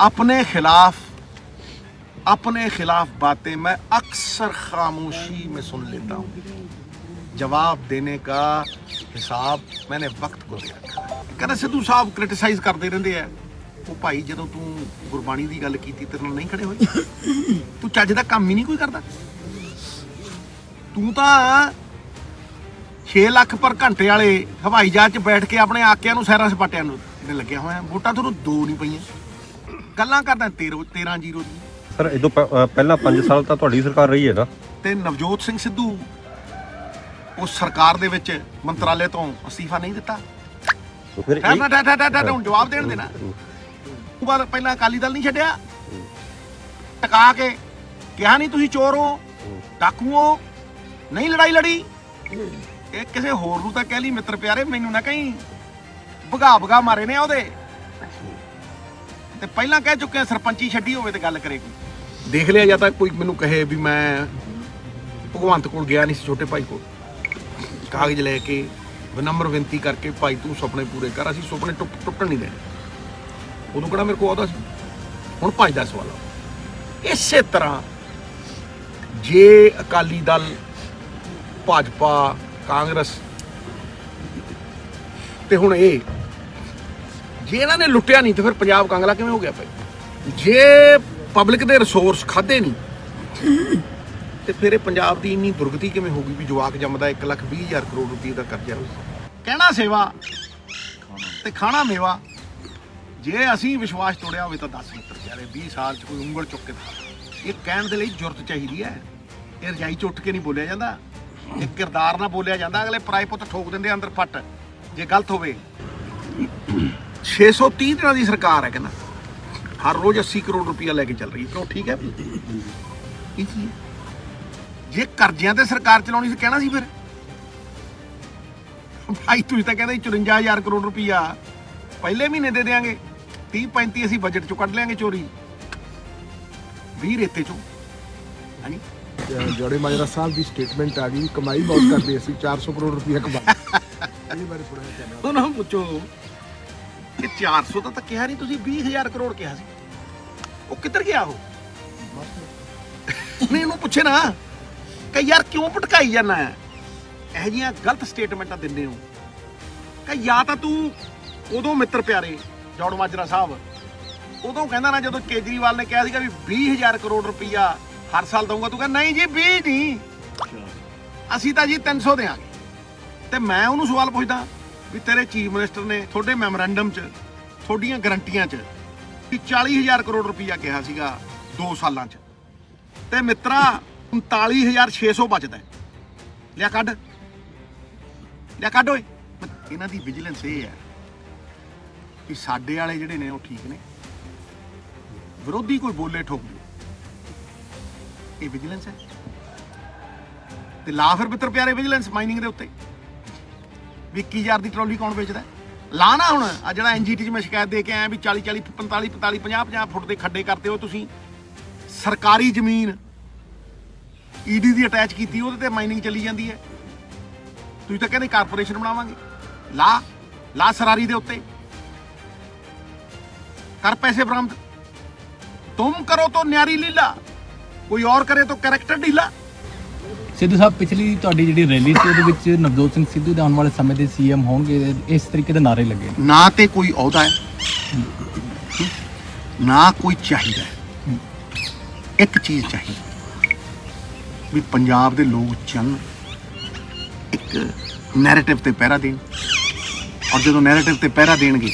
अपने खिलाफ अपने खिलाफ बातें मैं अक्सर खामोशी में सुन लेता हूँ जवाब देने का हिसाब मैंने वक्त को दे रखा है ਕਹਿੰਦਾ ਸਿੱਧੂ ਸਾਹਿਬ ਕ੍ਰਿਟਿਸਾਈਜ਼ ਕਰਦੇ ਰਹਿੰਦੇ ਆ ਉਹ ਭਾਈ ਜਦੋਂ ਤੂੰ ਗੁਰਬਾਣੀ ਦੀ ਗੱਲ ਕੀਤੀ ਤੇਰੇ ਨਾਲ ਨਹੀਂ ਖੜੇ ਹੋਏ ਤੂੰ ਚੱਜ ਦਾ ਕੰਮ ਹੀ ਨਹੀਂ ਕੋਈ ਕਰਦਾ ਤੂੰ ਤਾਂ 6 ਲੱਖ ਪਰ ਘੰਟੇ ਵਾਲੇ ਹਵਾਈ ਜਹਾਜ਼ 'ਚ ਬੈਠ ਕੇ ਆਪਣੇ ਆਕਿਆਂ ਨੂੰ ਸੈਰਾਂ ਸਪਾਟਿਆਂ ਨੂੰ ਨੇ ਲੱਗਿਆ ਹੋਇਆ ਵੋਟਾਂ ਤੁਹਾਨੂੰ ਦੋ ਨਹੀਂ ਪਈਆਂ ਗੱਲਾਂ ਕਰਦਾ 13 13 ਜ਼ੀਰੋ ਦੀ। ਸਰ ਇਦੋਂ ਪ- ਅ, ਪਹਿਲਾਂ 5 ਸਾਲ ਤਾਂ ਤੁਹਾਡੀ ਸਰਕਾਰ ਰਹੀ ਹੈ ਨਾ? ਤੇ ਨਵਜੋਤ ਸਿੰਘ ਸਿੱਧੂ ਉਸ ਸਰਕਾਰ ਦੇ ਵਿੱਚ ਮੰਤਰਾਲੇ ਤੋਂ ਅਸਤੀਫਾ ਨਹੀਂ ਦਿੱਤਾ। ਤਾਂ ਫਿਰ ਠਹਿਰ ਨਾ ਇਹ- ਠਹਿਰ ਠਹਿਰ ਠਹਿਰ ਹੁਣ ਜਵਾਬ ਦੇਣ ਦੇਣਾ। ਉਹ ਬਾਅਦ ਪਹਿਲਾਂ ਅਕਾਲੀ ਦਲ ਨਹੀਂ ਛੱਡਿਆ। ਟਕਾ ਕੇ ਕਿਹਾ ਨਹੀਂ ਤੁਸੀਂ ਚੋਰ ਹੋ ਡਾਕੂ ਹੋ ਨਹੀਂ ਲੜਾਈ ਲੜੀ। ਇਹ ਕਿਸੇ ਹੋਰ ਨੂੰ ਤਾਂ ਕਹਿ ਲਈ ਮਿੱਤਰ ਪਿਆਰੇ ਮੈਨੂੰ ਨਾ ਕਹੀਂ ਭਗਾ ਭਗਾ ਮਾਰੇ ਨੇ ਉਹਦੇ। ਤੇ ਪਹਿਲਾਂ ਕਹਿ ਚੁੱਕੇ ਆ ਸਰਪੰਚੀ ਛੱਡੀ ਹੋਵੇ ਤੇ ਗੱਲ ਕਰੇ ਕੋਈ ਦੇਖ ਲਿਆ ਜਾਂ ਤਾਂ ਕੋਈ ਮੈਨੂੰ ਕਹੇ ਵੀ ਮੈਂ ਭਗਵੰਤ ਕੋਲ ਗਿਆ ਨਹੀਂ ਸੀ ਛੋਟੇ ਭਾਈ ਕੋਲ। ਕਾਗਜ਼ ਲੈ ਕੇ ਵਿਨਮਰ ਬੇਨਤੀ ਕਰਕੇ ਭਾਈ ਤੂੰ ਸੁਪਨੇ ਪੂਰੇ ਕਰ, ਅਸੀਂ ਸੁਪਨੇ ਟੁੱਟਣ ਨਹੀਂ ਦੇਣੇ। ਉਦੋਂ ਕਿਹੜਾ ਮੇਰੇ ਕੋਲ ਆਉਂਦਾ ਸੀ? ਹੁਣ ਭਾਈ ਦਾ ਸਵਾਲ ਆ। ਇਸੇ ਤਰ੍ਹਾਂ ਜੇ ਅਕਾਲੀ ਦਲ, ਭਾਜਪਾ, ਕਾਂਗਰਸ ਤੇ ਹੁਣ ਇਹ ਜੇ ਇਹਨਾਂ ਨੇ ਲੁੱਟਿਆ ਨਹੀਂ ਤੇ ਫਿਰ ਪੰਜਾਬ ਕਾਂਗਲਾ ਕਿਵੇਂ ਹੋ ਗਿਆ ਭਾਈ? ਜੇ ਪਬਲਿਕ ਦੇ ਰਿਸੋਰਸ ਖਾਦੇ ਨਹੀਂ, ਤੇ ਫਿਰ ਇਹ ਪੰਜਾਬ ਦੀ ਇੰਨੀ ਦੁਰਗਤੀ ਕਿਵੇਂ ਹੋ ਗਈ ਵੀ ਜਵਾਕ ਜੰਮਦਾ 1 ਲੱਖ 20 ਹਜ਼ਾਰ ਕਰੋੜ ਰੁਪਏ ਦਾ ਕਰਜ਼ਾ ਕਹਿਣਾ ਸੇਵਾ ਤੇ ਖਾਣਾ ਮੇਵਾ। ਜੇ ਅਸੀਂ ਵਿਸ਼ਵਾਸ ਤੋੜਿਆ ਹੋਵੇ ਤਾਂ 10 ਮਿੱਤਰ ਪਿਆਰੇ 20 ਸਾਲ ਚ ਕੋਈ ਉਂਗਲ ਚੁੱਕ ਕੇ ਦਿਖਾ। ਇਹ ਕਹਿਣ ਦੇ ਲਈ ਜੁਰਤ ਚਾਹੀਦੀ ਹੈ। ਇਹ ਰਜਾਈ ਚ ਉੱਠ ਕੇ ਨਹੀਂ ਬੋਲਿਆ ਜਾਂਦਾ। ਇਹ ਕਿਰਦਾਰ ਨਾਲ ਬੋਲਿਆ ਜਾਂਦਾ। ਅਗਲੇ ਪਰਾਏ ਪੁੱਤ ਠੋਕ ਦਿੰਦੇ ਅੰਦਰ ਫੱਟ। ਜੇ ਗਲਤ ਹੋਵੇ। 630 ਦਿਨਾਂ ਦੀ ਸਰਕਾਰ ਹੈ ਕਹਿੰਦਾ। ਹਰ ਰੋਜ਼ 80 ਕਰੋੜ ਰੁਪਇਆ ਲੈ ਕੇ ਚੱਲ ਰਹੀ ਹੈ। ਕਿਉਂ? ਠੀਕ ਹੈ ਕੀ ਚੀਜ਼ ਹੈ? ਜੇ ਕਰਜ਼ਿਆਂ ਤੇ ਸਰਕਾਰ ਚਲਾਉਣੀ ਸੀ ਕਹਿਣਾ ਸੀ ਫਿਰ? ਭਾਈ ਤੁਸੀਂ ਤਾਂ ਕਹਿੰਦੇ 54000 ਕਰੋੜ ਰੁਪਇਆ ਪਹਿਲੇ ਮਹੀਨੇ ਦੇ ਦੇਾਂਗੇ 30 35 ਅਸੀਂ ਬਜਟ ਚੋਂ ਕੱਢ ਲਿਆਂਗੇ ਚੋਰੀ। 20 ਰੇਤੇ ਚੋਂ। ਹਾਂਜੀ? ਜੋੜੇ ਮਾਜਰਾ ਸਾਹਿਬ ਦੀ ਸਟੇਟਮੈਂਟ ਆ ਗਈ ਕਮਾਈ ਬਹੁਤ ਕਰਦੇ ਅਸੀਂ 400 ਕਰੋੜ ਰੁਪਏ ਕਮਾ ਇਹ ਬਾਰੇ ਥੋੜਾ ਜਿਹਾ ਉਹਨਾਂ ਨੂੰ ਪੁੱਛੋ। ਕਿ 400 ਤਾਂ ਤਾਂ ਕਿਹਾ ਨਹੀਂ ਤੁਸੀਂ 20000 ਕਰੋੜ ਕਿਹਾ ਸੀ। ਉਹ ਕਿੱਧਰ ਗਿਆ ਉਹ? ਨਹੀਂ ਇਹਨੂੰ ਪੁੱਛੇ ਨਾ ਕਿ ਯਾਰ ਕਿਉਂ ਭਟਕਾਈ ਜਾਂਦਾ ਹੈ? ਇਹ ਜੀਆਂ ਗਲਤ ਸਟੇਟਮੈਂਟਾਂ ਦਿੰਦੇ ਹੋ। ਕਿ ਜਾਂ ਤਾਂ ਤੂੰ ਉਦੋਂ ਮਿੱਤਰ ਪਿਆਰੇ ਜੌੜ ਮਾਜਰਾ ਸਾਹਿਬ ਉਦੋਂ ਕਹਿੰਦਾ ਨਾ ਜਦੋਂ ਕੇਜਰੀਵਾਲ ਨੇ ਕਿਹਾ ਸੀਗਾ ਵੀ 20000 ਕਰੋੜ ਰੁਪਈਆ ਹਰ ਸਾਲ ਦਊਂਗਾ ਤੂੰ ਕਹਿੰਦਾ ਨਹੀਂ ਜੀ 20 ਨਹੀਂ। ਅਸੀਂ ਤਾਂ ਜੀ 300 ਦੇਾਂਗੇ ਤੇ ਮੈਂ ਉਹਨੂੰ ਸਵਾਲ ਪੁੱਛਦਾ ਵੀ ਤੇਰੇ ਚੀਫ ਮਿਨਿਸਟਰ ਨੇ ਤੁਹਾਡੇ ਮੈਮੋਰੈਂਡਮ 'ਚ, ਤੁਹਾਡੀਆਂ ਗਰੰਟੀਆਂ 'ਚ ਵੀ 40000 ਕਰੋੜ ਰੁਪਈਆ ਕਿਹਾ ਸੀਗਾ 2 ਸਾਲਾਂ 'ਚ। ਤੇ ਮਿੱਤਰਾ 39600 ਬਚਦਾ ਲਿਆ ਕੱਢ। ਲਿਆ ਕੱਢ ਓਏ। ਇਹਨਾਂ ਦੀ ਵਿਜੀਲੈਂਸ ਇਹ ਹੈ ਕਿ ਸਾਡੇ ਵਾਲੇ ਜਿਹੜੇ ਨੇ ਉਹ ਠੀਕ ਨੇ। ਵਿਰੋਧੀ ਕੋਈ ਬੋਲੇ ਠੋਕ ਦਿਓ। ਇਹ ਵਿਜੀਲੈਂਸ ਹੈ। ਤੇ ਲਾ ਫਿਰ ਮਿੱਤਰ ਪਿਆਰੇ ਵਿਜੀਲੈਂਸ ਮਾਈਨਿੰਗ ਦੇ ਉੱਤੇ। ਵੀ 21000 ਦੀ ਟਰਾਲੀ ਕੌਣ ਵੇਚਦਾ? ਹੈ? ਲਾ ਨਾ ਹੁਣ। ਆ ਜਿਹੜਾ ਐਨਜੀਟੀ 'ਚ ਮੈਂ ਸ਼ਿਕਾਇਤ ਦੇ ਕੇ ਆਇਆ ਵੀ 40 40 45 45 50 50 ਫੁੱਟ ਦੇ ਖੱਡੇ ਕਰਦੇ ਹੋ ਤੁਸੀਂ। ਸਰਕਾਰੀ ਜ਼ਮੀਨ ਈਡੀ ਦੀ ਅਟੈਚ ਕੀਤੀ, ਉਹਦੇ ਤੇ ਮਾਈਨਿੰਗ ਚੱਲੀ ਜਾਂਦੀ ਹੈ। ਤੁਸੀਂ ਤਾਂ ਕਹਿੰਦੇ ਕਾਰਪੋਰੇਸ਼ਨ ਬਣਾਵਾਂਗੇ। ਲਾ ਲਾ ਸਰਾਰੀ ਦੇ ਉੱਤੇ। ਕਰ ਪੈਸੇ ਬਰਾਮਦ। ਤੁਮ ਕਰੋ ਤਾਂ ਨਿਆਰੀ ਲੀਲਾ। ਕੋਈ ਔਰ ਕਰੇ ਤਾਂ ਕੈਰੈਕਟਰ ਢੀਲਾ। ਸਿੱਧੂ ਸਾਹਿਬ, ਪਿਛਲੀ ਤੁਹਾਡੀ ਜਿਹੜੀ ਰੈਲੀ ਸੀ, ਉਹਦੇ ਵਿੱਚ ਨਵਜੋਤ ਸਿੰਘ ਸਿੱਧੂ ਦੇ ਆਉਣ ਵਾਲੇ ਸਮੇਂ ਦੇ ਸੀਐਮ ਹੋਣਗੇ, ਇਸ ਤਰੀਕੇ ਦੇ ਨਾਰੇ ਲੱਗੇ। ਨਾ ਤੇ ਕੋਈ ਅਹੁਦਾ ਹੈ, ਨਾ ਕੋਈ ਚਾਹੀਦਾ ਇੱਕ ਚੀਜ਼ ਚਾਹੀਦੀ ਵੀ ਪੰਜਾਬ ਦੇ ਲੋਕ ਚੰਨ ਇੱਕ ਨੈਰੇਟਿਵ ਤੇ ਪਹਿਰਾ ਦੇਣ। ਔਰ ਜਦੋਂ ਨੈਰੇਟਿਵ ਤੇ ਪਹਿਰਾ ਦੇਣਗੇ,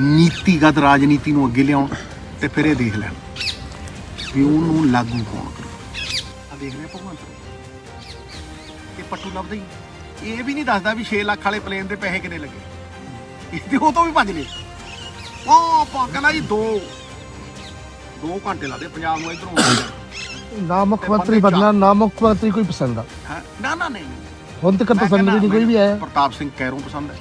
ਨੀਤੀਗਤ ਰਾਜਨੀਤੀ ਨੂੰ ਅੱਗੇ ਲਿਆਉਣ ਤੇ ਫਿਰ ਇਹ ਦੇਖ ਲੈਣ ਵੀ ਉਹਨੂੰ ਲਾਗੂ ਕੌਣ ਕਰੂ। ਆ ਦੇਖ ਰਹੇ ਭਗਵੰਤ ਇਹ ਪੱਟੂ ਲੱਭਦਾ ਹੀ। ਇਹ ਵੀ ਨਹੀਂ ਦੱਸਦਾ ਵੀ 6 ਲੱਖ ਵਾਲੇ ਪਲੇਨ ਦੇ ਪੈਸੇ ਕਿੰਨੇ ਲੱਗੇ। ਇਹ ਤੇ ਉਹ ਤੋਂ ਵੀ ਭੱਜ ਲਏ ਉਹ ਕਹਿੰਦਾ ਜੀ 2 2 ਘੰਟੇ ਲਾਦੇ ਪੰਜਾਬ ਨੂੰ ਇਧਰੋਂ ਨਾ ਮੁੱਖ ਮੰਤਰੀ ਬਦਲਣਾ ਨਾ ਮੁੱਖ ਮੰਤਰੀ ਕੋਈ ਪਸੰਦ ਆ। ਨਾ ਨਾ ਨਹੀਂ ਹੁਣ ਤੱਕ ਪਸੰਦ ਨਹੀਂ ਕੋਈ ਵੀ ਆਇਆ। ਪ੍ਰਤਾਪ ਸਿੰਘ ਕੈਰੋਂ ਪਸੰਦ ਹੈ।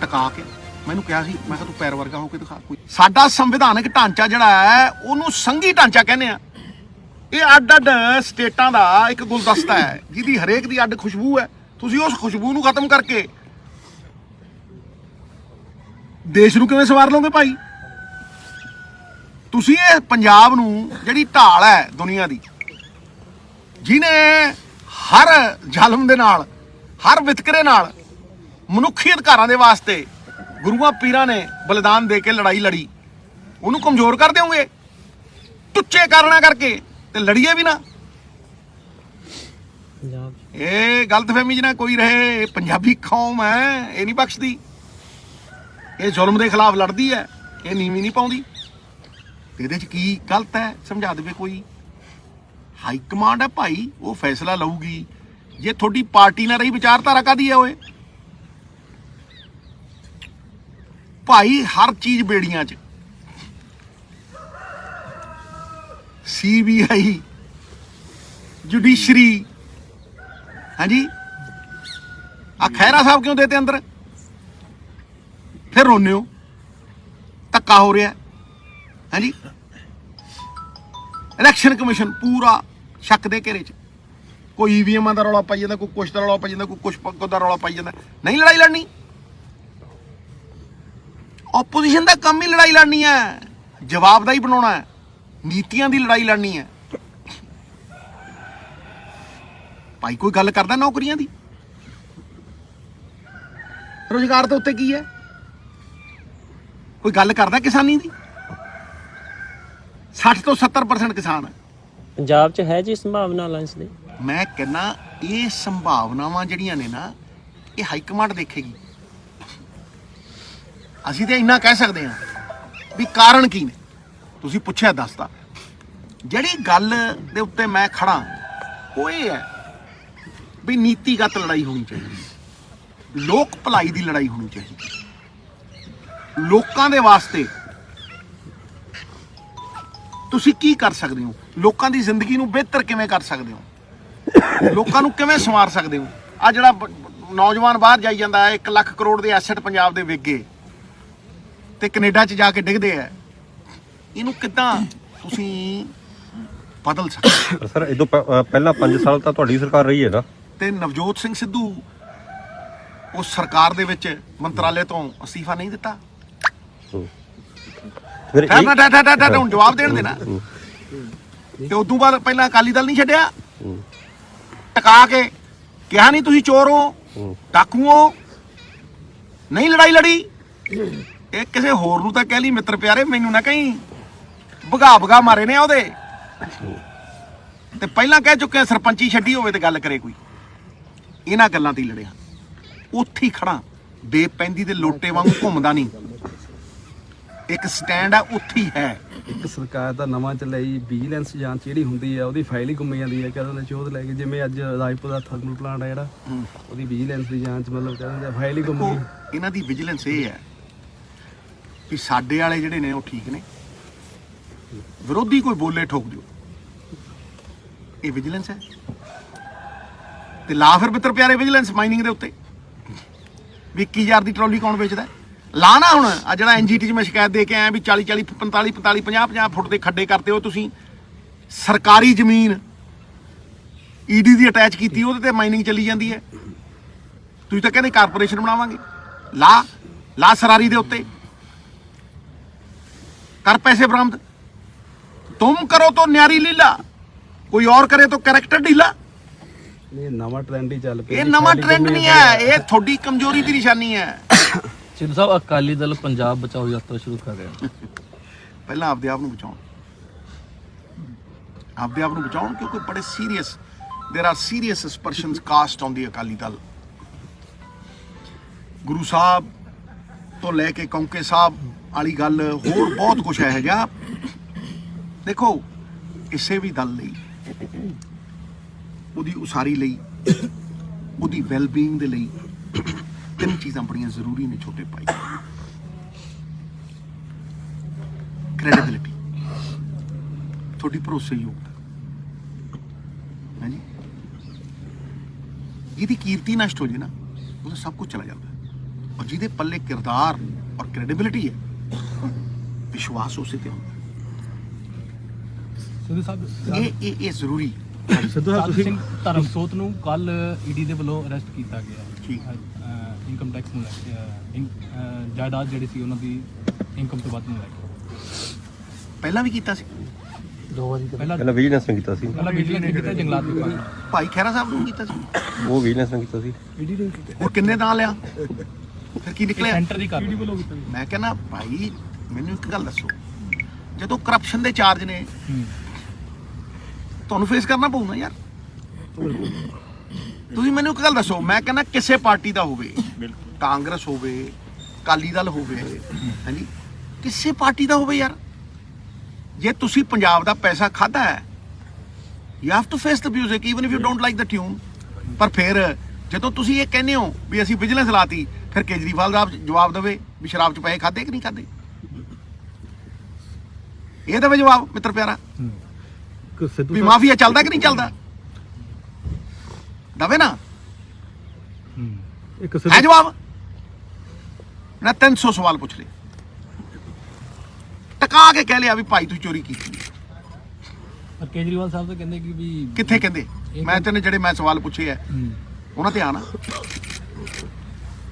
ਟਕਾ ਕੇ। ਮੈਨੂੰ ਕਿਹਾ ਸੀ ਮੈਂ ਕਿਹਾ ਤੂੰ ਪੈਰ ਵਰਗਾ ਹੋ ਕੇ ਦਿਖਾ ਕੋਈ। ਸਾਡਾ ਸੰਵਿਧਾਨਕ ਢਾਂਚਾ ਜਿਹੜਾ ਹੈ ਉਹਨੂੰ ਸੰਘੀ ਢਾਂਚਾ ਕਹਿੰਦੇ ਆ। ਇਹ ਅੱਡ ਅੱਡ ਸਟੇਟਾਂ ਦਾ ਇੱਕ ਗੁਲਦਸਤਾ ਹੈ, ਜਿਹਦੀ ਹਰੇਕ ਦੀ ਅੱਡ ਖੁਸ਼ਬੂ ਹੈ। ਤੁਸੀਂ ਉਸ ਖੁਸ਼ਬੂ ਨੂੰ ਖਤਮ ਕਰਕੇ ਦੇਸ਼ ਨੂੰ ਕਿਵੇਂ ਸਵਾਰ ਲਓਗੇ ਭਾਈ? ਤੁਸੀਂ ਇਹ ਪੰਜਾਬ ਨੂੰ ਜਿਹੜੀ ਢਾਲ ਹੈ ਦੁਨੀਆ ਦੀ ਜਿਨੇ ਹਰ ਜ਼ਲਮ ਦੇ ਨਾਲ, ਹਰ ਵਿਤਕਰੇ ਨਾਲ ਮਨੁੱਖੀ ਅਧਿਕਾਰਾਂ ਦੇ ਵਾਸਤੇ ਗੁਰੂਆਂ ਪੀਰਾਂ ਨੇ ਬਲੀਦਾਨ ਦੇ ਕੇ ਲੜਾਈ ਲੜੀ, ਉਹਨੂੰ ਕਮਜ਼ੋਰ ਕਰ ਦਿਓਗੇ? ਟੁੱਚੇ ਕਾਰਨਾਂ ਕਰਕੇ ਤੇ ਲੜੀਏ ਵੀ ਨਾ। ਇਹ ਗਲਤਫਹਿਮੀ ਚ ਨਾ ਕੋਈ ਰਹੇ ਪੰਜਾਬੀ ਕੌਮ ਹੈ ਇਹ ਨਹੀਂ ਬਖਸ਼ਦੀ। ਇਹ ਜ਼ੁਲਮ ਦੇ ਖਿਲਾਫ ਲੜਦੀ ਹੈ ਇਹ ਨੀਵੀਂ ਨਹੀਂ ਪਾਉਂਦੀ। ਤੇ ਇਹਦੇ ਚ ਕੀ ਗਲਤ ਹੈ ਸਮਝਾ ਦੇਵੇ ਕੋਈ। ਹਾਈ ਕਮਾਂਡ ਹੈ ਭਾਈ ਉਹ ਫੈਸਲਾ ਲਊਗੀ। ਜੇ ਤੁਹਾਡੀ ਪਾਰਟੀ ਨਾਲ ਰਹੀ ਵਿਚਾਰਧਾਰਾ ਕਾਦੀ ਹੈ ਓਏ? ਭਾਈ ਹਰ ਚੀਜ਼ ਬੇੜੀਆਂ 'ਚ। CBI judiciary. ਹਾਂਜੀ? ਆ ਖੈਰਾ ਸਾਹਿਬ ਕਿਉਂ ਦੇਤੇ ਅੰਦਰ? ਫਿਰ ਰੋਨੇ ਹੋ। ਧੱਕਾ ਹੋ ਰਿਹਾ। ਹਾਂਜੀ? ਇਲੈਕਸ਼ਨ ਕਮਿਸ਼ਨ ਪੂਰਾ ਸ਼ੱਕ ਦੇ ਘੇਰੇ 'ਚ। ਕੋਈ ਈਵੀਐਮਾਂ ਦਾ ਰੌਲਾ ਪਾਈ ਜਾਂਦਾ, ਕੋਈ ਕੁਛ ਦਾ ਰੌਲਾ ਪਾਈ ਜਾਂਦਾ, ਕੋਈ ਕੁਛ ਪੱਗ ਦਾ ਰੌਲਾ ਪਾਈ ਜਾਂਦਾ। ਨਹੀਂ ਲੜਾਈ ਲੜਨੀ। ਆਪੋਜੀਸ਼ਨ ਦਾ ਕੰਮ ਹੀ ਲੜਾਈ ਲੜਨੀ ਹੈ। ਜਵਾਬਦਾਈ ਬਣਾਉਣਾ ਹੈ। ਨੀਤੀਆਂ ਦੀ ਲੜਾਈ ਲੜਨੀ ਹੈ। ਭਾਈ ਕੋਈ ਗੱਲ ਕਰਦਾ ਨੌਕਰੀਆਂ ਦੀ? ਰੋਜ਼ਗਾਰ ਦੇ ਉੱਤੇ ਕੀ ਹੈ? ਕੋਈ ਗੱਲ ਕਰਦਾ ਕਿਸਾਨੀ ਦੀ? 60 ਤੋਂ 70% ਕਿਸਾਨ ਹੈ। ਪੰਜਾਬ 'ਚ ਹੈ ਜੀ ਸੰਭਾਵਨਾ ਅਲਾਈਅੰਸ ਦੀ? ਮੈਂ ਕਹਿੰਨਾ ਇਹ ਸੰਭਾਵਨਾਵਾਂ ਜਿਹੜੀਆਂ ਨੇ ਨਾ ਇਹ ਹਾਈ ਕਮਾਂਡ ਦੇਖੇਗੀ। ਅਸੀਂ ਤੇ ਇੰਨਾ ਕਹਿ ਸਕਦੇ ਹਾਂ ਵੀ ਕਾਰਨ ਕੀ ਨੇ? ਤੁਸੀਂ ਪੁੱਛਿਆ ਦੱਸਦਾ ਜਿਹੜੀ ਗੱਲ ਦੇ ਉੱਤੇ ਮੈਂ ਖੜਾ, ਉਹ ਇਹ ਹੈ ਵੀ ਨੀਤੀਗਤ ਲੜਾਈ ਹੋਣੀ ਚਾਹੀਦੀ ਲੋਕ ਭਲਾਈ ਦੀ ਲੜਾਈ ਹੋਣੀ ਚਾਹੀਦੀ ਲੋਕਾਂ ਦੇ ਵਾਸਤੇ ਤੁਸੀਂ ਕੀ ਕਰ ਸਕਦੇ ਹੋ? ਲੋਕਾਂ ਦੀ ਜ਼ਿੰਦਗੀ ਨੂੰ ਬਿਹਤਰ ਕਿਵੇਂ ਕਰ ਸਕਦੇ ਹੋ? ਲੋਕਾਂ ਨੂੰ ਕਿਵੇਂ ਸੰਵਾਰ ਸਕਦੇ ਹੋ? ਆ ਜਿਹੜਾ ਨੌਜਵਾਨ ਬਾਹਰ ਜਾਈ ਜਾਂਦਾ ਹੈ 1 ਲੱਖ ਕਰੋੜ ਦੇ ਐਸੈਟ ਪੰਜਾਬ ਦੇ ਵਿਕ ਗਏ ਤੇ ਕੈਨੇਡਾ 'ਚ ਜਾ ਕੇ ਡਿੱਗਦੇ ਆ। ਇਹਨੂੰ ਕਿੱਦਾਂ ਤੁਸੀਂ ਬਦਲ ਸਕਦੇ ਹੋ? ਸਰ ਇਦੋਂ ਪਹਿਲਾਂ 5 ਸਾਲ ਤਾਂ ਤੁਹਾਡੀ ਸਰਕਾਰ ਰਹੀ ਹੈ ਨਾ। ਤੇ ਨਵਜੋਤ ਸਿੰਘ ਸਿੱਧੂ ਉਹ ਸਰਕਾਰ ਦੇ ਵਿੱਚ ਮੰਤਰਾਲੇ ਤੋਂ ਅਸਤੀਫਾ ਨਹੀਂ ਦਿੱਤਾ। ਫਿਰ ਇਹ- ਠਹਿਰ ਠਹਿਰ ਠਹਿਰ ਠਹਿਰ, ਹੁਣ ਜਵਾਬ ਦੇਣ ਦੇਣਾ ਤੇ ਉਦੋਂ ਬਾਅਦ ਪਹਿਲਾਂ ਅਕਾਲੀ ਦਲ ਨਹੀਂ ਛੱਡਿਆ? ਹੂੰ, ਟਕਾ ਕੇ ਕਿਹਾ ਨਹੀਂ ਤੁਸੀਂ ਚੋਰ ਹੋ ਹੂੰ। ਡਾਕੂ ਹੋ ਨਹੀਂ ਲੜਾਈ ਲੜੀ। ਇਹ ਕਿਸੇ ਹੋਰ ਨੂੰ ਤਾਂ ਕਹਿ ਲਈ ਮਿੱਤਰ ਪਿਆਰੇ ਮੈਨੂੰ ਨਾ ਕਹੀਂ। ਭਗਾ ਭਗਾ ਮਾਰੇ ਨੇ ਉਹਦੇ। ਤੇ ਪਹਿਲਾਂ ਕਹਿ ਚੁੱਕੇ ਆ, ਸਰਪੰਚੀ ਛੱਡੀ ਹੋਵੇ ਤੇ ਗੱਲ ਕਰੇ ਕੋਈ। ਇਹਨਾਂ ਗੱਲਾਂ ਤੇ ਲੜਿਆ। ਉੱਥੇ ਹੀ ਖੜਾ ਬੇਪੈਂਦੀ ਦੇ ਲੋਟੇ ਵਾਂਗੂ ਘੁੰਮਦਾ ਨਹੀਂ। ਇੱਕ ਸਟੈਂਡ ਆ ਉੱਥੇ ਹੀ ਹੈ। ਇੱਕ ਸਰਕਾਰ ਦਾ ਨਵਾਂ ਚੱਲਿਆ ਜੀ ਵਿਜੀਲੈਂਸ ਜਾਂਚ ਜਿਹੜੀ ਹੁੰਦੀ ਆ ਉਹਦੀ ਫਾਈਲ ਹੀ ਗੁੰਮ ਜਾਂਦੀ ਹੈ ਕਹਿੰਦੇ ਨੇ ਚੋਦ ਲੈ ਕੇ ਜਿਵੇਂ ਅੱਜ ਰਾਜਪੁਰ ਦਾ ਥਰਮਲ ਪਲਾਂਟ ਆ ਜਿਹੜਾ। ਉਹਦੀ ਵਿਜੀਲੈਂਸ ਦੀ ਜਾਂਚ ਮਤਲਬ ਕਹਿੰਦੇ ਫਾਈਲ ਹੀ ਗੁੰਮ ਗਈ। ਇਹਨਾਂ ਦੀ ਵਿਜੀਲੈਂਸ ਇਹ ਹੈ ਵੀ ਸਾਡੇ ਵਾਲੇ ਜਿਹੜੇ ਨੇ ਉਹ ਠੀਕ ਨੇ। ਵਿਰੋਧੀ ਕੋਈ ਬੋਲੇ ਠੋਕ ਦਿਓ। ਇਹ ਵਿਜੀਲੈਂਸ ਹੈ। ਤੇ ਲਾ ਫਿਰ ਮਿੱਤਰ ਪਿਆਰੇ ਵਿਜੀਲੈਂਸ ਮਾਈਨਿੰਗ ਦੇ ਉੱਤੇ। ਵੀ 21000 ਦੀ ਟਰਾਲੀ ਕੌਣ ਵੇਚਦਾ ਲਾ ਨਾ ਹੁਣ। ਆ ਜਿਹੜਾ ਐਨਜੀਟੀ 'ਚ ਮੈਂ ਸ਼ਿਕਾਇਤ ਦੇ ਕੇ ਆਇਆ ਵੀ 40 40 45 45 50 50 ਫੁੱਟ ਦੇ ਖੱਡੇ ਕਰਦੇ ਹੋ ਤੁਸੀਂ। ਸਰਕਾਰੀ ਜ਼ਮੀਨ ਈਡੀ ਦੀ ਅਟੈਚ ਕੀਤੀ, ਉਹਦੇ ਤੇ ਮਾਈਨਿੰਗ ਚੱਲੀ ਜਾਂਦੀ ਹੈ। ਤੁਸੀਂ ਤਾਂ ਕਹਿੰਦੇ ਕਾਰਪੋਰੇਸ਼ਨ ਬਣਾਵਾਂਗੇ। ਲਾ ਲਾ ਸਰਾਰੀ ਦੇ ਉੱਤੇ। ਕਰ ਪੈਸੇ ਬਰਾਮਦ। ਤੁਮ ਕਰੋ तो न्यारी लीला कोई और करे तो कैरेक्टर ढीला ਇਹ ਨਵਾਂ ਟ੍ਰੈਂਡ ਹੀ ਚੱਲ ਪਿਆ ਇਹ ਜੀ, ਨਵਾਂ file ਹੀ ਟ੍ਰੈਂਡ ਗੁੰਮ ਨਹੀਂ ਜਾਂਦੀ ਹੈ ਇਹ ਤੁਹਾਡੀ ਕਮਜ਼ੋਰੀ ਦੀ ਨਿਸ਼ਾਨੀ ਹੈ ਸਿੱਧੂ ਸਾਹਿਬ ਅਕਾਲੀ ਦਲ ਪੰਜਾਬ ਬਚਾਓ ਯਾਤਰਾ ਸ਼ੁਰੂ ਕਰ ਰਿਹਾ ਪਹਿਲਾਂ ਆਪਦੇ ਆਪ ਨੂੰ ਬਚਾਉਣ ਆਪਦੇ ਆਪ ਨੂੰ ਬਚਾਉਣ ਕਿਉਂਕਿ ਬੜੇ serious there are serious suspicions cast on the Akali Dal Guru Sahib ਤੋਂ ਲੈ ਕੇ ਕੌਂਕੇ ਸਾਹਿਬ ਵਾਲੀ ਗੱਲ ਹੋਰ ਬਹੁਤ ਕੁਝ ਹੈ ਹੈਗਾ ਦੇਖੋ, ਕਿਸੇ ਵੀ ਦਲ ਲਈ, ਉਹਦੀ ਉਸਾਰੀ ਲਈ, ਉਹਦੀ ਵੈਲਬੀਇੰਗ ਦੇ ਲਈ ਤਿੰਨ ਚੀਜ਼ਾਂ ਬੜੀਆਂ ਜ਼ਰੂਰੀ ਨੇ ਛੋਟੇ ਭਾਈ। ਕ੍ਰੈਡੀਬਿਲਿਟੀ ਤੁਹਾਡੀ ਭਰੋਸੇਯੋਗਤਾ। ਹਾਂਜੀ? ਜਿਹਦੀ ਕੀਰਤੀ ਨਸ਼ਟ ਹੋ ਜੇ ਨਾ, ਉਹਦਾ ਸਭ ਕੁਝ ਚਲਾ ਜਾਂਦਾ। ਔਰ ਜਿਹਦੇ ਪੱਲੇ ਕਿਰਦਾਰ ਔਰ ਕ੍ਰੈਡੀਬਿਲਿਟੀ ਹੈ, ਵਿਸ਼ਵਾਸ ਉਸੇ ਤੇ ਹੁੰਦਾ। ਸਿੱਧੂ ਸਾਹਿਬ ਹੈ। ਇਹ ਇਹ ਇਹ ਜ਼ਰੂਰੀ। ਸਿੱਧੂ ਸਾਹਿਬ ਸਾਧੂ ਤੁਸੀਂ ਧਰਮਸੋਤ ਨੂੰ ਕੱਲ ਈਡੀ ਦੇ ਵੱਲੋਂ ਅਰੈਸਟ ਕੀਤਾ ਗਿਆ ਠੀਕ। ਇਨਕਮ ਟੈਕਸ ਨੂੰ ਜਾਇਦਾਦ ਜਿਹੜੀ ਸੀ ਉਹਨਾਂ ਦੀ ਇਨਕਮ ਤੋਂ ਵੱਧ ਨੂੰ ਲੈ ਕੇ। ਪਹਿਲਾਂ ਵੀ ਕੀਤਾ ਸੀ? ਪਹਿਲਾਂ ਪਹਿਲਾਂ ਵਿਜੀਲੈਂਸ ਨੇ ਕੀਤਾ ਸੀ। ਪਹਿਲਾਂ ਬਿਜਲੀ ਨੇ ਕੀਤਾ ਜੰਗਲਾਤ ਵਿਭਾਗ ਨੇ। ਭਾਈ ਖਹਿਰਾ ਸਾਹਿਬ ਨੂੰ ਕੀਤਾ ਸੀ? ਉਹ ਵਿਜੀਲੈਂਸ ਨੇ ਕੀਤਾ ਸੀ। ਉਹ ਕਿੰਨੇ ਨਾਂ ਲਿਆ? ਫਿਰ ਕੀ ਨਿਕਲਿਆ? ਸੈਂਟਰ ਦੀ ਕਰ ਮੈਂ ਕਹਿੰਦਾ ਭਾਈ ਮੈਨੂੰ ਇੱਕ ਗੱਲ ਦੱਸੋ। ਜਦੋਂ ਕਰਪਸ਼ਨ ਦੇ ਚਾਰਜ ਨੇ। ਤੁਹਾਨੂੰ ਫੇਸ ਕਰਨਾ ਪਊ ਨਾ ਯਾਰ। ਤੁਸੀਂ ਮੈਨੂੰ ਇੱਕ ਗੱਲ ਦੱਸੋ ਮੈਂ ਕਹਿੰਦਾ ਕਿਸੇ ਪਾਰਟੀ ਦਾ ਹੋਵੇ ਕਾਂਗਰਸ ਹੋਵੇ ਕਾਲੀ ਦਲ ਹੋਵੇ ਹਾਂਜੀ ਕਿਸੇ ਪਾਰਟੀ ਦਾ ਹੋਵੇ ਯਾਰ। ਜੇ ਤੁਸੀਂ ਪੰਜਾਬ ਦਾ ਪੈਸਾ ਖਾਦਾ ਹੈ you have to face the music even if you don't like the tune ਪਰ ਫਿਰ ਜਦੋਂ ਤੁਸੀਂ ਇਹ ਕਹਿੰਦੇ ਹੋ ਵੀ ਅਸੀਂ ਵਿਜੀਲੈਂਸ ਲਾਤੀ ਫਿਰ ਕੇਜਰੀਵਾਲ ਦਾ ਜਵਾਬ ਦੇਵੇ ਵੀ ਸ਼ਰਾਬ ਚ ਪੈਸੇ ਖਾਦੇ ਕਿ ਨਹੀਂ ਖਾਦੇ ਇਹ ਦੇਵੇ ਜਵਾਬ ਮਿੱਤਰ ਪਿਆਰਾ। ਸਿੱਧੂ ਵੀ ਮਾਫੀਆ ਚੱਲਦਾ ਕਿ ਨਹੀਂ ਚੱਲਦਾ? ਦਵੇ ਨਾ। ਇੱਕ ਹੈ ਜਵਾਬ? ਨਾ 300 ਸਵਾਲ ਪੁੱਛ ਲਏ। ਟਕਾ ਕੇ ਕਹਿ ਲਿਆ ਵੀ ਭਾਈ ਤੂੰ ਚੋਰੀ ਕੀਤੀ ਪਰ ਕੇਜਰੀਵਾਲ ਸਾਹਿਬ ਤਾਂ ਕਹਿੰਦੇ ਕਿ ਵੀ ਕਿੱਥੇ ਕਹਿੰਦੇ? ਮੈਂ ਤੈਨੂੰ ਜਿਹੜੇ ਮੈਂ ਸਵਾਲ ਪੁੱਛੇ ਆ ਹੂੰ। ਉਹਨਾਂ ਤੇ ਆਣਾ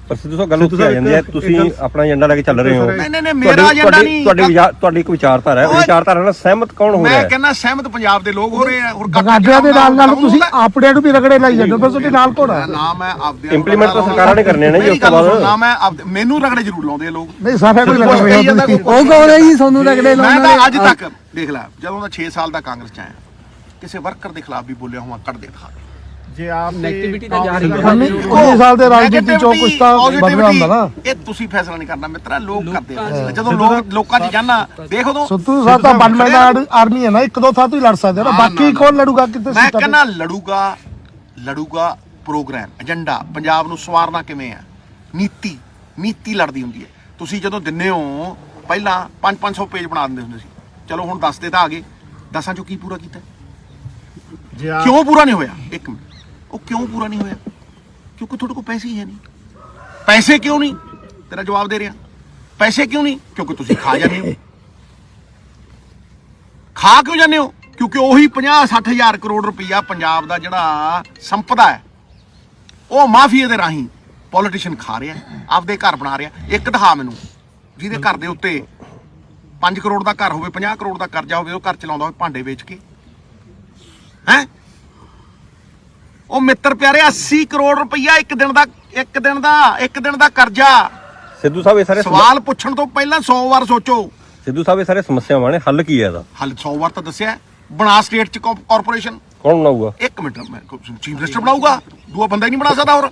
ਪਰ ਸਿੱਧੂ ਸਾਹਿਬ ਗੱਲ ਉੱਥੇ ਆ ਜਾਂਦੀ ਹੈ ਤੁਸੀਂ ਆਪਣਾ ਏਜੰਡਾ ਲੈ ਕੇ ਚੱਲ ਰਹੇ ਹੋ। ਨਹੀਂ ਨਹੀਂ ਨਹੀਂ ਮੇਰਾ ਏਜੰਡਾ ਨਹੀਂ। ਤੁਹਾਡੀ ਵਿਚਾਰ ਤੁਹਾਡੀ ਇੱਕ ਵਿਚਾਰਧਾਰਾ ਹੈ। ਉਹ ਵਿਚਾਰਧਾਰਾ ਨਾਲ ਸਹਿਮਤ ਕੌਣ ਹੋ ਰਿਹਾ ਮੈਂ ਹੈ ਕਹਿੰਦਾ ਸਹਿਮਤ ਪੰਜਾਬ ਦੇ ਲੋਕ ਹੋ ਰਹੇ ਆ ਹੋਰ ਕੱਟ ਬਗਾਡਿਆਂ ਦੇ ਨਾਲ ਨਾਲ ਤੁਸੀਂ ਨੂੰ ਵੀ ਰਗੜੇ ਲਾਈ ਜਾਂਦੇ ਹੋ ਫਿਰ ਤੁਹਾਡੇ ਨਾਲ ਘੋੜਾ ਨਾ ਮੈਂ ਆਪਦੇ Implement ਤਾਂ ਸਰਕਾਰਾਂ ਨੇ ਕਰਨੇ ਨੇ ਜੀ, ਉਸ ਤੋਂ ਬਾਅਦ। ਨਾ ਮੈਂ ਆਪਦੇ- ਮੈਨੂੰ ਰਗੜੇ ਜ਼ਰੂਰ ਲਾਉਂਦੇ ਆ ਲੋਕ। ਨਹੀਂ ਨੂੰ ਕੋਈ ਜਾਂਦਾ ਕੋਈ- ਉਹ ਕਹੋ ਜੀ ਤੁਹਾਨੂੰ ਰਗੜੇ ਮੈਂ ਤਾਂ ਅੱਜ ਤੱਕ ਦੇਖ ਲੈ ਜਦੋਂ ਦਾ 6 ਸਾਲ ਦਾ ਕਾਂਗਰਸ ਚ ਆਇਆ ਕਿਸੇ ਵਰਕਰ ਦੇ ਖਿਲਾਫ ਵੀ ਬੋਲਿਆ ਹਾਂ ਕੱਢ ਦੇ ਦਿਖਾ ਦੇ। ਜੇ ਆਪ ਨੈਗੇਟਿਵਿਟੀ ਤਾਂ ਜਾ ਰਹੀ ਹੈ। 19 ਸਾਲ ਦੇ ਰਾਜਨੀਤੀ ਚੋਂ ਕੁਛ ਤਾਂ ਬਦਲਿਆ ਹੁੰਦਾ ਨਾ। ਇਹ ਤੁਸੀਂ ਫੈਸਲਾ ਨਹੀਂ ਕਰਨਾ ਮਿੱਤਰਾ ਲੋਕ ਕਰਦੇ ਆ ਫੈਸਲਾ। ਜਦੋਂ ਲੋਕ ਲੋਕਾਂ 'ਚ ਜਾਣਾ ਦੇਖ ਉਦੋਂ ਸੱਤੂ ਸਾਹਿਬ ਤਾਂ ਵਨ ਮੈਨ ਆਰਮੀ ਹੈ ਨਾ ਇੱਕ ਦੋ ਥਾਂ ਤੋਂ ਹੀ ਲੜ ਸਕਦੇ ਹੋ ਨਾ। ਹਾਂ, ਬਾਕੀ ਨਾ, ਕੌਣ ਲੜੂਗਾ? ਕਿਤੇ ਮੈਂ ਸੀਟਾਂ ਤੇ? ਕਹਿੰਦਾ ਲੜੂਗਾ ਲੜੂਗਾ ਪ੍ਰੋਗਰਾਮ ਏਜੰਡਾ। ਪੰਜਾਬ ਨੂੰ ਸਵਾਰਨਾ ਕਿਵੇਂ ਆ? ਨੀਤੀ ਨੀਤੀ ਲੜਦੀ ਹੁੰਦੀ ਹੈ। ਤੁਸੀਂ ਜਦੋਂ ਦਿੰਨੇ ਹੋ ਪਹਿਲਾਂ 5-500 ਪੇਜ ਬਣਾ ਦਿੰਦੇ ਹੁੰਦੇ ਸੀ। ਚਲੋ ਹੁਣ 10 ਦੇ ਤਾਂ ਆ ਗਏ। 10ਾਂ ਚੋਂ ਕੀ ਪੂਰਾ ਕੀਤਾ? ਜੇ ਆਪ ਕਿਉਂ ਪੂਰਾ ਨਹੀਂ ਹੋਇਆ? ਇੱਕ ਮਿੰਟ। ਉਹ ਕਿਉਂ ਪੂਰਾ ਨਹੀਂ ਹੋਇਆ? ਕਿਉਂਕਿ ਤੁਹਾਡੇ ਕੋਲ ਪੈਸੇ ਹੀ ਹੈ ਨਹੀਂ। ਪੈਸੇ ਕਿਉਂ ਨਹੀਂ? ਤੇਰਾ ਜਵਾਬ ਦੇ ਰਿਹਾ। ਪੈਸੇ ਕਿਉਂ ਨਹੀਂ? ਕਿਉਂਕਿ ਤੁਸੀਂ ਖਾ ਜਾਂਦੇ ਹੋ। ਖਾ ਕਿਉਂ ਜਾਂਦੇ ਹੋ? ਕਿਉਂਕਿ ਉਹੀ 50 60 ਹਜ਼ਾਰ ਕਰੋੜ ਰੁਪਈਆ ਪੰਜਾਬ ਦਾ ਜਿਹੜਾ ਸੰਪਦਾ ਹੈ, ਉਹ ਮਾਫੀਆ ਦੇ ਰਾਹੀਂ ਪੋਲੀਟੀਸ਼ੀਅਨ ਖਾ ਰਿਹਾ ਆਪਦੇ ਘਰ ਬਣਾ ਰਿਹਾ ਇੱਕ ਦਿਖਾ ਮੈਨੂੰ, ਜਿਹਦੇ ਘਰ ਦੇ ਉੱਤੇ 5 ਕਰੋੜ ਦਾ ਘਰ ਹੋਵੇ 50 ਕਰੋੜ ਦਾ ਕਰਜ਼ਾ ਹੋਵੇ, ਉਹ ਘਰ ਚਲਾਉਂਦਾ ਹੋਵੇ, ਭਾਂਡੇ ਵੇਚ ਕੇ। ਹੈ? ਉਹ ਮਿੱਤਰ ਪਿਆਰੇ 80 ਕਰੋੜ ਰੁਪਈਆ ਇੱਕ ਦਿਨ ਦਾ ਇੱਕ ਦਿਨ ਦਾ ਇੱਕ ਦਿਨ ਦਾ ਕਰਜ਼ਾ। ਸਿੱਧੂ ਸਾਹਿਬ ਇਹ ਸਾਰੇ ਸਵਾਲ ਪੁੱਛਣ ਤੋਂ ਪਹਿਲਾਂ 100 ਵਾਰ ਸੋਚੋ। ਸਿੱਧੂ ਸਾਹਿਬ ਇਹ ਸਾਰੇ ਸਮੱਸਿਆਵਾਂ ਨੇ ਹੱਲ ਕੀ ਹੈ ਇਹਦਾ? ਹਲ 100 ਵਾਰ ਤਾਂ ਦੱਸਿਆ। ਬਣਾ ਸਟੇਟ ਚ ਕਾਰਪੋਰੇਸ਼ਨ। ਕੌਣ ਬਣਾਊਗਾ? ਇੱਕ ਮਿੰਟ ਮੈਂ ਚੀਫ ਮਿਨਿਸਟਰ ਬਣਾਊਗਾ। ਦੂਆ ਬੰਦਾ ਹੀ ਨਹੀਂ ਬਣਾ ਸਕਦਾ ਹੋਰ।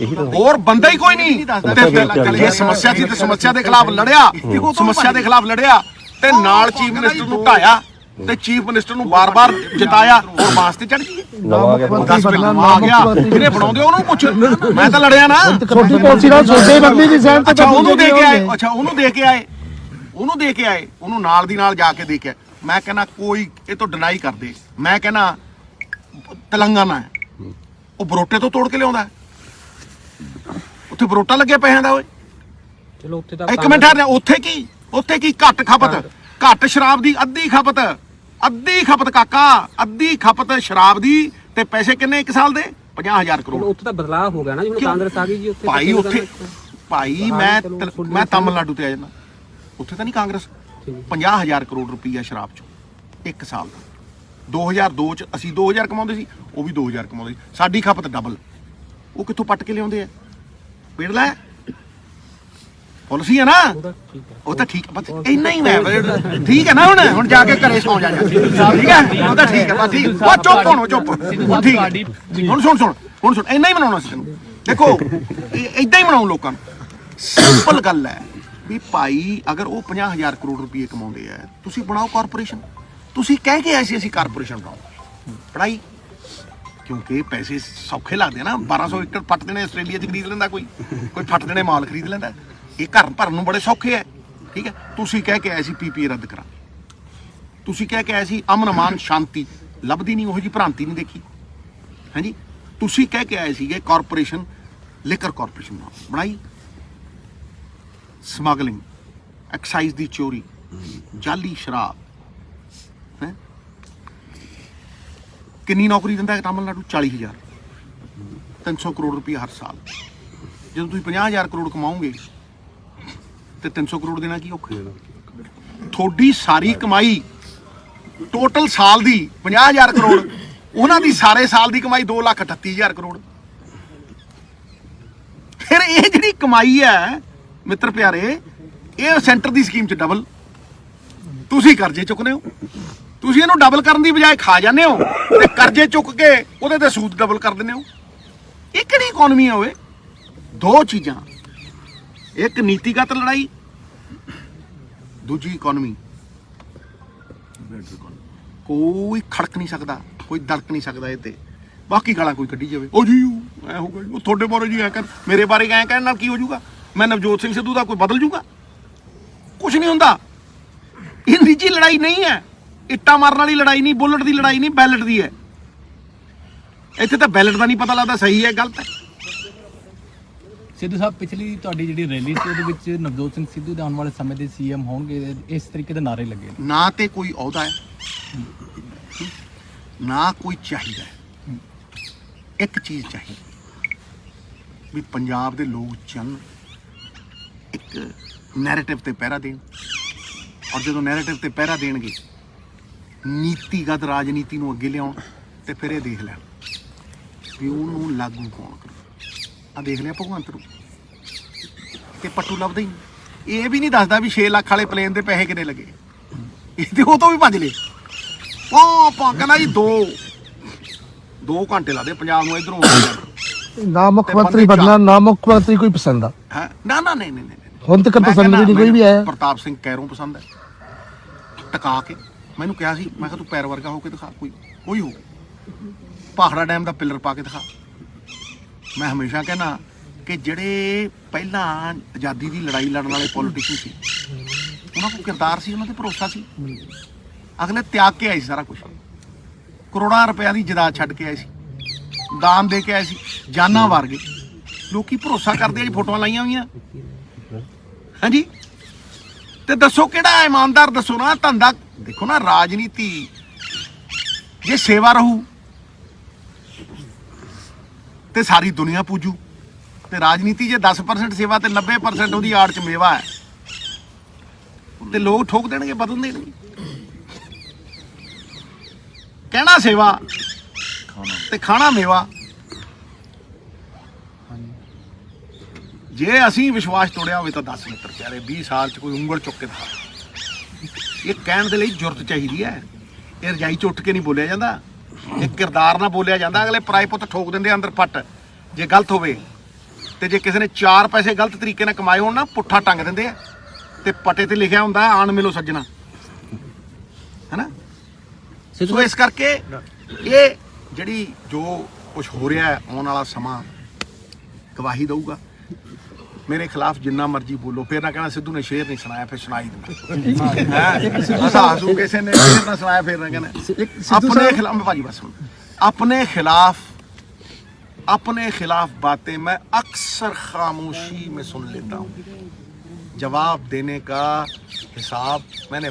ਇਹੀ ਤਾਂ ਹੋਰ ਬੰਦਾ ਹੀ ਕੋਈ ਨਹੀਂ। ਤੇ ਜੇ ਸਮੱਸਿਆ ਸੀ ਤੇ ਸਮੱਸਿਆ ਦੇ ਖਿਲਾਫ ਲੜਿਆ। ਸਮੱਸਿਆ ਦੇ ਖਿਲਾਫ ਲੜਿਆ। ਤੇ ਨਾਲ ਚੀਫ ਮਿਨਿਸਟਰ ਨੂੰ ਢਾਇਆ ਤੇ ਚੀਫ ਮਿਨਿਸਟਰ ਨੂੰ ਬਾਰ-ਬਾਰ ਜਿਤਾਇਆ ਹੋਰ ਵਾਸਤੇ ਚੜ ਗਈ। ਨਵਾਂ ਗਿਆ। ਮੁੱਖ ਆ ਗਿਆ। ਬਣਾਉਂਦੇ ਉਹਨੂੰ ਪੁੱਛ? ਮੈਂ ਤਾਂ ਲੜਿਆ ਨਾ। ਛੋਟੀ ਪੋਲਸੀ ਨਾਲ ਛੋਟੇ ਬੰਦੇ ਦੀ ਸਹਿਮਤ ਅੱਛਾ ਉਹਨੂੰ ਦੇ ਕੇ ਆਏ। ਅੱਛਾ ਉਹਨੂੰ ਦੇ ਕੇ ਆਏ। ਉਹਨੂੰ ਦੇ ਕੇ ਆਏ। ਉਹਨੂੰ ਨਾਲ ਦੀ ਨਾਲ ਜਾ ਕੇ ਦੇ ਕੇ ਆਏ। ਮੈਂ ਕਹਿੰਦਾ ਕੋਈ ਇਹ ਤੋਂ ਡਿਨਾਈ ਕਰਦੇ। ਮੈਂ ਕਹਿੰਦਾ ਤੇਲੰਗਾਨਾ ਹੈ। ਉਹ ਬਰੋਟੇ ਤੋਂ ਤੋੜ ਕੇ ਲਿਆਉਂਦਾ। ਉੱਥੇ ਬਰੋਟਾ ਲੱਗਿਆ ਪੈਸਿਆਂ ਦਾ ਓਏ। ਚਲੋ ਉੱਥੇ ਤਾਂ ਇੱਕ ਮਿੰਟ ਆ ਉੱਥੇ ਕੀ? ਉੱਥੇ ਕੀ ਘੱਟ ਖਪਤ? ਘੱਟ ਸ਼ਰਾਬ ਦੀ ਅੱਧੀ ਖਪਤ? ਅੱਧੀ ਖਪਤ ਕਾਕਾ ਅੱਧੀ ਖਪਤ ਸ਼ਰਾਬ ਦੀ ਤੇ ਪੈਸੇ ਕਿੰਨੇ ਇੱਕ ਸਾਲ ਦੇ? 50000 ਕਰੋੜ। ਉੱਥੇ ਤਾਂ ਬਦਲਾਅ ਹੋ ਗਿਆ ਨਾ ਜਿਵੇਂ? ਕਾਂਗਰਸ ਆ ਗਈ ਜੀ ਉੱਥੇ ਭਾਈ ਉੱਥੇ ਭਾਈ ਮੈਂ ਮੈਂ ਤਮਿਲਨਾਡੂ ਤੇ ਆ ਜਾਂਦਾ। ਉੱਥੇ ਤਾਂ ਨਹੀਂ ਕਾਂਗਰਸ। 50000 ਕਰੋੜ ਰੁਪਈਆ ਸ਼ਰਾਬ ਚੋਂ ਇੱਕ ਸਾਲ ਦਾ। 2002 ਚ ਅਸੀਂ 2000 ਕਮਾਉਂਦੇ ਸੀ ਉਹ ਵੀ 2000 ਕਮਾਉਂਦੇ ਸੀ। ਸਾਡੀ ਖਪਤ ਡਬਲ ਉਹ ਕਿੱਥੋਂ ਪੱਟ ਕੇ ਲਿਆਉਂਦੇ ਆ? ਪੇੜ ਲੈ ਪਾਲਿਸੀ ਹੈ ਨਾ। ਉਹ ਤਾਂ ਠੀਕ ਬਸ ਇੰਨਾ ਹੀ ਮੈਂ ਠੀਕ ਹੈ ਨਾ ਹੁਣ? ਹੁਣ ਜਾ ਕੇ ਘਰੇ ਸੌਂ ਜਾ ਜਾ ਠੀਕ ਹੈ। ਉਹ ਤਾਂ ਠੀਕ ਹੈ ਬਸ ਠੀਕ। ਉਹ ਚੁੱਪ ਹੁਣ ਚੁੱਪ। ਉਹ ਠੀਕ ਹੈ। ਹੁਣ ਸੁਣ ਸੁਣ। ਹੁਣ ਸੁਣ। ਇੰਨਾ ਹੀ ਬਣਾਉਣਾ ਸੀ ਤੈਨੂੰ। ਦੇਖੋ ਇਦਾਂ ਹੀ ਬਣਾਉਂ ਲੋਕਾਂ ਨੂੰ। ਸਿੰਪਲ ਗੱਲ ਹੈ ਵੀ ਭਾਈ ਅਗਰ ਉਹ 50000 ਕਰੋੜ ਰੁਪਏ ਕਮਾਉਂਦੇ ਆ ਤੁਸੀਂ ਬਣਾਓ ਕਾਰਪੋਰੇਸ਼ਨ। ਤੁਸੀਂ ਕਹਿ ਕੇ ਆਏ ਸੀ ਅਸੀਂ ਕਾਰਪੋਰੇਸ਼ਨ ਬਣਾਓ। ਪੜਾਈ ਕਿਉਂਕਿ ਪੈਸੇ ਸੌਖੇ ਲੱਗਦੇ ਆ ਨਾ। 1200 ਏਕੜ ਪੱਟ ਦੇਣੇ ਆਸਟ੍ਰੇਲੀਆ 'ਚ ਖਰੀਦ ਲੈਂਦਾ ਕੋਈ। ਕੋਈ ਫੱਟ ਦੇਣੇ ਮਾਲ ਖਰੀਦ ਲੈਂਦਾ। ਇਹ ਘਰ ਭਰਨ ਨੂੰ ਬੜੇ ਸੌਖੇ ਐ ਠੀਕ ਹੈ? ਤੁਸੀਂ ਕਹਿ ਕੇ ਆਏ ਸੀ ਪੀਪੀਏ ਰੱਦ ਕਰਾਂ। ਤੁਸੀਂ ਕਹਿ ਕੇ ਆਏ ਸੀ ਅਮਨ ਅਮਾਨ ਸ਼ਾਂਤੀ। ਲੱਭਦੀ ਨਹੀਂ, ਉਹ ਜੀ ਭ੍ਰਾਂਤੀ ਨਹੀਂ ਦੇਖੀ। ਹਾਂਜੀ? ਤੁਸੀਂ ਕਹਿ ਕੇ ਆਏ ਸੀਗੇ ਕਾਰਪੋਰੇਸ਼ਨ, ਲਿਕਰ ਕਾਰਪੋਰੇਸ਼ਨ ਬਣਾਈ। ਸਮਗਲਿੰਗ। ਐਕਸਾਈਜ਼ ਦੀ ਚੋਰੀ। ਜਾਲੀ ਸ਼ਰਾਬ। ਹੈ? ਕਿੰਨੀ ਨੌਕਰੀ ਦਿੰਦਾ ਹੈ ਤਾਮਿਲਨਾਡੂ? 40000 300 ਕਰੋੜ ਰੁਪਏ ਹਰ ਸਾਲ। ਜਦੋਂ ਤੁਸੀਂ 50000 ਕਰੋੜ ਕਮਾਓਗੇ ਤੇ 300 ਕਰੋੜ ਦੇਣਾ ਕੀ ਔਖਾ ਤੁਹਾਡੀ ਸਾਰੀ ਕਮਾਈ ਟੋਟਲ ਸਾਲ ਦੀ 50000 ਕਰੋੜ, ਉਹਨਾਂ ਦੀ ਸਾਰੇ ਸਾਲ ਦੀ ਕਮਾਈ 238000 ਕਰੋੜ। ਫਿਰ ਇਹ ਜਿਹੜੀ ਕਮਾਈ ਹੈ, ਮਿੱਤਰ ਪਿਆਰੇ, ਇਹ ਸੈਂਟਰ ਦੀ ਸਕੀਮ ਚ ਡਬਲ ਤੁਸੀਂ ਕਰਜ਼ੇ ਚੁੱਕਦੇ ਹੋ। ਤੁਸੀਂ ਇਹਨੂੰ ਡਬਲ ਕਰਨ ਦੀ ਬਜਾਏ ਖਾ ਜਾਂਦੇ ਹੋ ਤੇ ਕਰਜ਼ੇ ਚੁੱਕ ਕੇ ਉਹਦੇ ਤੇ ਸੂਦ ਡਬਲ ਕਰ ਦਿੰਦੇ ਹੋ। ਇਹ ਕਿਹੜੀ ਇਕਨੋਮੀ ਹੈ ਓਏ? ਦੋ ਚੀਜ਼ਾਂ। ਇੱਕ ਨੀਤੀਗਤ ਲੜਾਈ ਦੂਜੀ ਇਕਨੋਮੀ ਕੋਈ ਖੜਕ ਨਹੀਂ ਸਕਦਾ ਕੋਈ ਦੜਕ ਨਹੀਂ ਸਕਦਾ ਇਹ ਤੇ। ਬਾਕੀ ਗਾਲਾਂ ਕੋਈ ਕੱਢੀ ਜਾਵੇ। ਉਹ ਜੀ ਉਹ ਐ ਹੋਊਗਾ ਜੀ, ਉਹ ਤੁਹਾਡੇ ਬਾਰੇ ਜੀ ਐ ਕਰ ਮੇਰੇ ਬਾਰੇ ਐ ਕਹਿਣ ਨਾਲ ਕੀ ਹੋ ਜਾਊਗਾ? ਮੈਂ ਨਵਜੋਤ ਸਿੰਘ ਸਿੱਧੂ ਦਾ ਕੋਈ ਬਦਲ ਜਾਊਗਾ? ਕੁਝ ਨਹੀਂ ਹੁੰਦਾ। ਇਹ ਨਿੱਜੀ ਲੜਾਈ ਨਹੀਂ ਹੈ। ਇੱਟਾਂ ਮਾਰਨ ਵਾਲੀ ਲੜਾਈ ਨਹੀਂ ਬੁਲਟ ਦੀ ਲੜਾਈ ਨਹੀਂ ਬੈਲਟ ਦੀ ਹੈ। ਇੱਥੇ ਤਾਂ ਬੈਲਟ ਦਾ ਨਹੀਂ ਪਤਾ ਲੱਗਦਾ ਸਹੀ ਹੈ ਗਲਤ ਹੈ। ਸਿੱਧੂ ਸਾਹਿਬ, ਪਿਛਲੀ ਤੁਹਾਡੀ ਜਿਹੜੀ ਰੈਲੀ ਸੀ, ਉਹਦੇ ਵਿੱਚ ਨਵਜੋਤ ਸਿੰਘ ਸਿੱਧੂ ਦੇ ਆਉਣ ਵਾਲੇ ਸਮੇਂ ਦੇ ਸੀਐਮ ਹੋਣਗੇ, ਇਸ ਤਰੀਕੇ ਦੇ ਨਾਰੇ ਲੱਗੇ ਨੇ। ਨਾ ਤੇ ਕੋਈ ਅਹੁਦਾ ਹੈ, ਨਾ ਕੋਈ ਚਾਹੀਦਾ ਹੈ। ਇੱਕ ਚੀਜ਼ ਚਾਹੀਦੀ ਵੀ ਪੰਜਾਬ ਦੇ ਲੋਕ ਚੰਨ ਇੱਕ ਨੈਰੇਟਿਵ ਤੇ ਪਹਿਰਾ ਦੇਣ। ਔਰ ਜਦੋਂ ਨੈਰੇਟਿਵ ਤੇ ਪਹਿਰਾ ਦੇਣਗੇ ਨੀਤੀਗਤ ਰਾਜਨੀਤੀ ਨੂੰ ਅੱਗੇ ਲਿਆਉਣ ਤੇ ਫਿਰ ਇਹ ਦੇਖ ਲੈਣ ਵੀ ਉਹਨੂੰ ਲਾਗੂ ਕੌਣ ਕਰੂ। ਆ ਦੇਖ ਲਿਆ ਭਗਵੰਤ ਨੂੰ। ਤੇ ਪੱਟੂ ਲੱਭਦਾ ਹੀ ਨਹੀਂ। ਇਹ ਵੀ ਨਹੀਂ ਦੱਸਦਾ ਵੀ 6 ਲੱਖ ਵਾਲੇ ਪਲੇਨ ਦੇ ਪੈਸੇ ਕਿੰਨੇ ਲੱਗੇ। ਇਹ ਤੇ ਉਹ ਤੋਂ ਵੀ ਭੱਜ ਲਏ। ਪਾ ਪਾ ਕਹਿੰਦਾ ਜੀ 2 2 ਘੰਟੇ ਲਾਦੇ ਪੰਜਾਬ ਨੂੰ ਇਧਰੋਂ ਨਾ ਮੁੱਖ ਮੰਤਰੀ ਬੰਦੇ ਬਣਨਾ ਨਾ ਮੁੱਖ ਮੰਤਰੀ ਕੋਈ ਪਸੰਦ ਆ। ਹੈ? ਨਾ ਨਾ ਨਹੀਂ ਨਹੀਂ ਨਹੀਂ ਨਹੀਂ। ਹੁਣ ਤੱਕ ਮੈਂ ਪਸੰਦ ਵੀ ਨਹੀਂ ਕੋਈ ਵੀ ਆਇਆ। ਪ੍ਰਤਾਪ ਸਿੰਘ ਕੈਰੋਂ ਪਸੰਦ ਹੈ। ਟਕਾ ਕੇ। ਮੈਨੂੰ ਕਿਹਾ ਸੀ ਮੈਂ ਕਿਹਾ ਤੂੰ ਪੈਰ ਵਰਗਾ ਹੋ ਕੇ ਦਿਖਾ ਕੋਈ ਕੋਈ ਹੋ ਪਹਾੜਾ ਡੈਮ ਦਾ ਪਿੱਲਰ ਪਾ ਕੇ ਦਿਖਾ। ਮੈਂ ਹਮੇਸ਼ਾ ਕਹਿੰਦਾ ਕਿ ਜਿਹੜੇ ਪਹਿਲਾਂ ਆਜ਼ਾਦੀ ਦੀ ਲੜਾਈ ਲੜਨ ਵਾਲੇ ਪੋਲੀਟੀਸ਼ੀਅਨ ਸੀ, ਉਹਨਾਂ ਕੋਲ ਕਿਰਦਾਰ ਸੀ, ਉਹਨਾਂ ਤੇ ਭਰੋਸਾ ਸੀ। ਅਗਲੇ ਤਿਆਗ ਕੇ ਆਏ ਸੀ ਸਾਰਾ ਕੁਝ ਕਰੋੜਾਂ ਰੁਪਿਆਂ ਦੀ ਜਦਾਦ ਛੱਡ ਕੇ ਆਏ ਸੀ। ਦਾਨ ਦੇ ਕੇ ਆਏ ਸੀ। ਜਾਨਾਂ ਵਾਰ ਗਏ। ਲੋਕੀ ਭਰੋਸਾ ਕਰਦੇ ਆ ਜੀ, ਫੋਟੋਆਂ ਲਾਈਆਂ ਹੋਈਆਂ। ਹਾਂਜੀ? ਤੇ ਦੱਸੋ ਕਿਹੜਾ ਇਮਾਨਦਾਰ ਦੱਸੋ ਨਾ, ਧੰਦਾ ਦੇਖੋ ਨਾ, ਰਾਜਨੀਤੀ। ਜੇ ਸੇਵਾ ਰਹੂ ਤੇ ਸਾਰੀ ਦੁਨੀਆ ਪੂਜੂ। ਤੇ ਰਾਜਨੀਤੀ ਜੇ 10% ਸੇਵਾ ਤੇ 90% ਉਹਦੀ ਆੜ ਚ ਮੇਵਾ ਹੈ। ਤੇ ਲੋਕ ਠੋਕ ਦੇਣਗੇ, ਬਦਲ ਦੇਣਗੇ। ਕਹਿਣਾ ਸੇਵਾ ਤੇ ਖਾਣਾ ਮੇਵਾ। ਜੇ ਅਸੀਂ ਵਿਸ਼ਵਾਸ ਤੋੜਿਆ ਹੋਵੇ ਤਾਂ 10 ਮਿੱਤਰ ਪਿਆਰੇ 20 ਸਾਲ ਚ ਕੋਈ ਉਂਗਲ ਚੁੱਕ ਕੇ ਦਿਖਾ। ਇਹ ਕਹਿਣ ਦੇ ਲਈ ਜੁਰਤ ਚਾਹੀਦੀ ਹੈ। ਇਹ ਰਜਾਈ ਚ ਉੱਠ ਕੇ ਨਹੀਂ ਬੋਲਿਆ ਜਾਂਦਾ। ਇਹ ਕਿਰਦਾਰ ਨਾਲ ਬੋਲਿਆ ਜਾਂਦਾ ਅਗਲੇ ਪਰਾਏ ਪੁੱਤ ਠੋਕ ਦਿੰਦੇ ਅੰਦਰ ਪੱਟ ਜੇ ਗਲਤ ਹੋਵੇ। ਤੇ ਜੇ ਕਿਸੇ ਨੇ ਚਾਰ ਪੈਸੇ ਗਲਤ ਤਰੀਕੇ ਨਾਲ ਕਮਾਏ ਹੋਣ ਨਾ ਪੁੱਠਾ ਟੰਗ ਦਿੰਦੇ ਆ। ਤੇ ਪੱਟੇ ਤੇ ਲਿਖਿਆ ਹੁੰਦਾ ਆਣ ਮਿਲੋ ਸੱਜਣਾ। ਹੈਨਾ? ਸੋ ਇਸ ਕਰਕੇ ਇਹ ਜਿਹੜੀ ਜੋ ਕੁਝ ਹੋ ਰਿਹਾ ਹੈ ਆਉਣ ਵਾਲਾ ਸਮਾਂ ਗਵਾਹੀ ਦਊਗਾ। میرے خلاف جنہ مرضی بولو پھر نہ کہنا سدھو نے شیر نہیں سنایا پھر سنائی دینا ہاں۔ اچھا، کسی نے شعر نہ سنایا پھر نہ کہنا۔ اپنے خلاف میں بس اپنے خلاف اپنے خلاف باتیں میں اکثر خاموشی میں سن لیتا ہوں۔ جواب دینے کا حساب میں نے